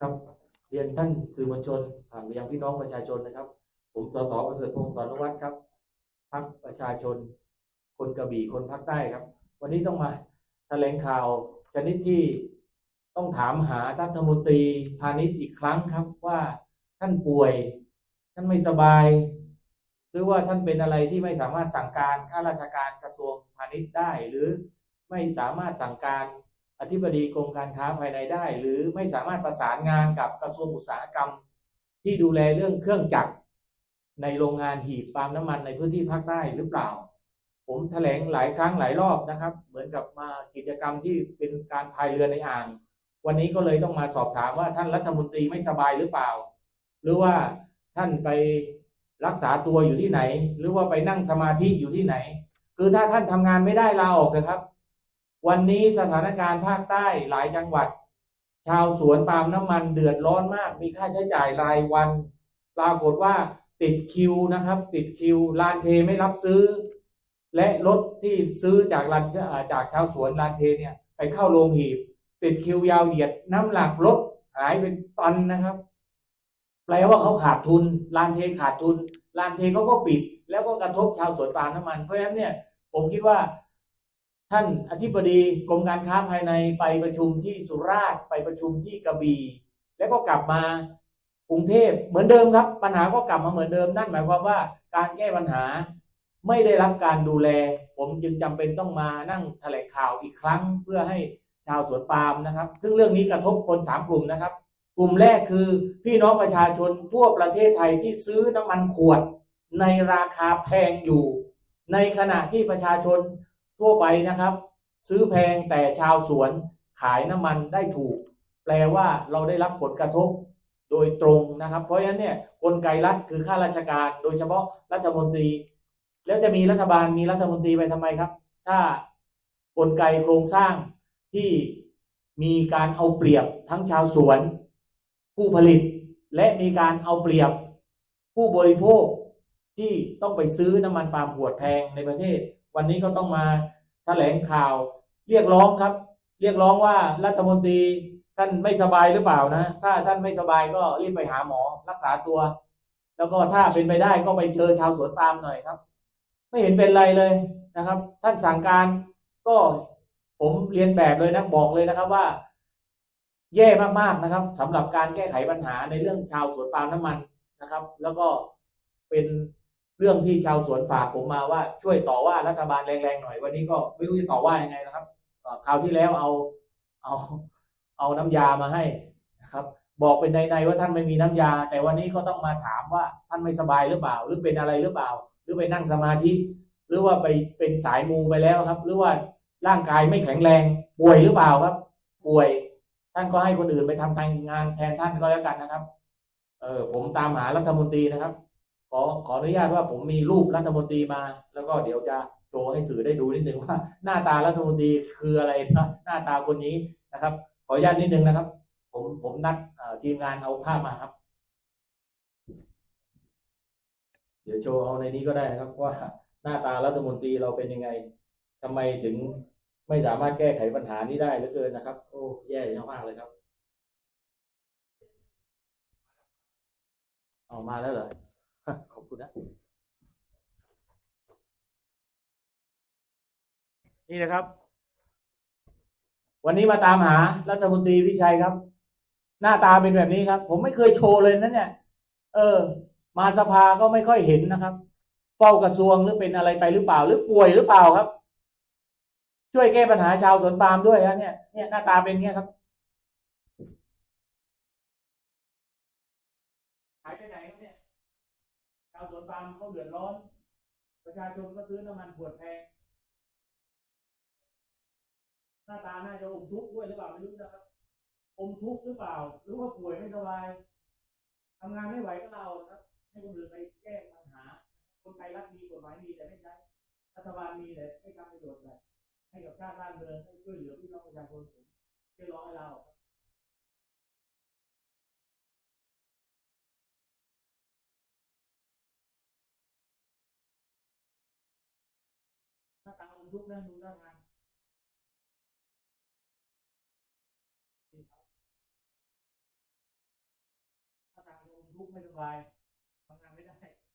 ครับ เรียนท่านสื่อมวลชนผ่านไปยังพี่น้องประชาชนนะครับ ผมสสประเสริฐพงศ์สอนวัฒน์ครับพักประชาชน คนกระบี่คนภาคใต้ครับ วันนี้ต้องมาแถลงข่าวชนิดที่ต้องถามหารัฐมนตรีพาณิชย์อีกครั้งครับว่าท่านป่วย ท่านไม่สบาย หรือว่าท่านเป็นอะไรที่ไม่สามารถสั่งการข้าราชการกระทรวงพาณิชย์ได้ หรือไม่สามารถสั่งการ อธิบดีกรมการค้าภายในได้ หรือไม่สามารถประสานงานกับกระทรวงอุตสาหกรรม ที่ดูแลเรื่องเครื่องจักรในโรงงานหีบปาล์มน้ำมันในพื้นที่ภาคใต้หรือเปล่า ผมแถลงหลายครั้งหลายรอบนะครับ เหมือนกับมากิจกรรมที่เป็นการพายเรือในอ่าง วันนี้ก็เลยต้องมาสอบถามว่าท่านรัฐมนตรีไม่สบายหรือเปล่า หรือว่าท่านไปรักษาตัวอยู่ที่ไหน หรือว่าไปนั่งสมาธิอยู่ที่ไหน คือถ้าท่านทำงานไม่ได้ลาออกนะครับ วันนี้สถานการณ์ภาคใต้หลายจังหวัด ชาวสวนปาล์มน้ำมันเดือดร้อนมาก มีค่าใช้จ่ายรายวัน ปรากฏว่าติดคิวนะครับ ติดคิวลานเทไม่รับซื้อ และรถที่ซื้อจากลานจากชาวสวนลานเทเนี่ย ไปเข้าโรงหีบ ติดคิวยาวเหยียดน้ำหนักรถหายเป็นตันนะครับ แปลว่าเขาขาดทุนลานเทขาดทุนลานเทเขาก็ปิด แล้วก็กระทบชาวสวนปาล์มน้ำมันเพราะฉะนั้นเนี่ย ผมคิดว่า ท่านอธิบดีกรมการค้าภายในไปประชุมที่สุราษฎร์ไปประชุมที่กระบี่แล้วก็กลับมากรุงเทพเหมือนเดิมครับ ปัญหาก็กลับมาเหมือนเดิมนั่นหมายความว่าการแก้ปัญหาไม่ได้รับการดูแล ผมจึงจำเป็นต้องมานั่งแถลงข่าวอีกครั้ง เพื่อให้ชาวสวนปาล์มนะครับ ซึ่งเรื่องนี้กระทบคนสามกลุ่มนะครับ กลุ่มแรกคือพี่น้องประชาชนทั่วประเทศไทยที่ซื้อน้ำมันขวด ในราคาแพงอยู่ ในขณะที่ประชาชน ทั่วไปนะครับ ซื้อแพงแต่ชาวสวนขายน้ำมันได้ถูก แปลว่าเราได้รับผลกระทบโดยตรงนะครับ เพราะฉะนั้นเนี่ยกลไกรัฐคือข้าราชการ โดยเฉพาะรัฐมนตรี แล้วจะมีรัฐบาลมีรัฐมนตรีไปทำไมครับ ถ้ากลไกโครงสร้างที่มีการเอาเปรียบทั้งชาวสวน ผู้ผลิต และมีการเอาเปรียบ ผู้บริโภคที่ต้องไปซื้อน้ำมันปาล์มขวดแพงในประเทศ วันนี้ก็ต้องมาแถลงข่าวเรียกร้องครับ เรียกร้องว่ารัฐมนตรีท่านไม่สบายหรือเปล่านะ ถ้าท่านไม่สบายก็รีบไปหาหมอรักษาตัว แล้วก็ถ้าเป็นไปได้ก็ไปเจอชาวสวนปาล์มหน่อยครับ ไม่เห็นเป็นไรเลยนะครับ ท่านสั่งการก็ผมเรียนแบบเลยนะบอกเลยนะครับว่า แย่มากๆนะครับสำหรับการแก้ไขปัญหาในเรื่องชาวสวนปาล์มน้ำมันนะครับ แล้วก็เป็น เรื่องที่ชาวสวนฝากผมมาว่าช่วยต่อว่ารัฐบาลแรงๆหน่อย วันนี้ก็ไม่รู้จะต่อว่ายังไงนะครับคราวที่แล้วเอาเอาเอาน้ำยามาให้นะครับ บอกเป็นในๆว่าท่านไม่มีน้ำยา แต่วันนี้ก็ต้องมาถามว่าท่านไม่สบายหรือเปล่า หรือเป็นอะไรหรือเปล่า หรือไปนั่งสมาธิ หรือว่าไปเป็นสายมูไปแล้วครับ หรือว่าร่างกายไม่แข็งแรงป่วยหรือเปล่าครับ ป่วย ท่านก็ให้คนอื่นไปทำงานแทนท่านก็แล้วกันนะครับ เออผมตามหารัฐมนตรีนะครับ ขอขออนุญาตว่าผมมีรูปรัฐมนตรีมา แล้วก็เดี๋ยวจะโชว์ให้สื่อได้ดูนิดนึงว่า หน้าตารัฐมนตรีคืออะไรนะหน้าตาคนนี้นะครับ ขออนุญาตนิดนึงนะครับ ผมผมนัดทีมงานเอาภาพมาครับ เดี๋ยวโชว์เอาในนี้ก็ได้นะครับว่าหน้าตารัฐมนตรีเราเป็นยังไงทำไมถึงไม่สามารถแก้ไขปัญหานี้ได้เหลือเกินนะครับ โอ้แย่มากเลยครับเอามาแล้วเหรอ ขอบคุณนะ นี่นะครับ วันนี้มาตามหารัฐมนตรีวิชัยครับ หน้าตาเป็นแบบนี้ครับ ผมไม่เคยโชว์เลยนะเนี่ย เออ มาสภาก็ไม่ค่อยเห็นนะครับเฝ้ากระทรวงหรือเป็นอะไรไปหรือเปล่า หรือป่วยหรือเปล่าครับ ช่วยแก้ปัญหาชาวสวนปาล์มด้วยครับเนี่ยเนี่ยหน้าตาเป็นงเงี้ยครับหายไปไหนครับเนี่ย ชาวสวนปาล์มเขาเดือดร้อน ประชาชนก็ซื้อน้ำมันขวดแพงหน้าตาน่าจะอมทุกข์ด้วยหรือเปล่าไม่รู้นะครับอมทุกข์หรือเปล่า หรือว่าป่วยไม่สบายทำงานไม่ไหวก็เราครับ ให้คนอื่นไปแก้ปัญหา คนไทยรัฐมีกฎหมายมีแต่ไม่ใช้รัฐบาลมีแต่ไม่ทำประโยชน์แบบให้กับชาติบ้านเมืองให้ช่วยเหลือพี่น้องประชาชนผมเรียกร้องให้เรา ถ้าตามอารมณ์ทุกข์นะดูหน้างานถ้าตามอารมณ์ทุกข์ไม่สบายทำงานไม่ได้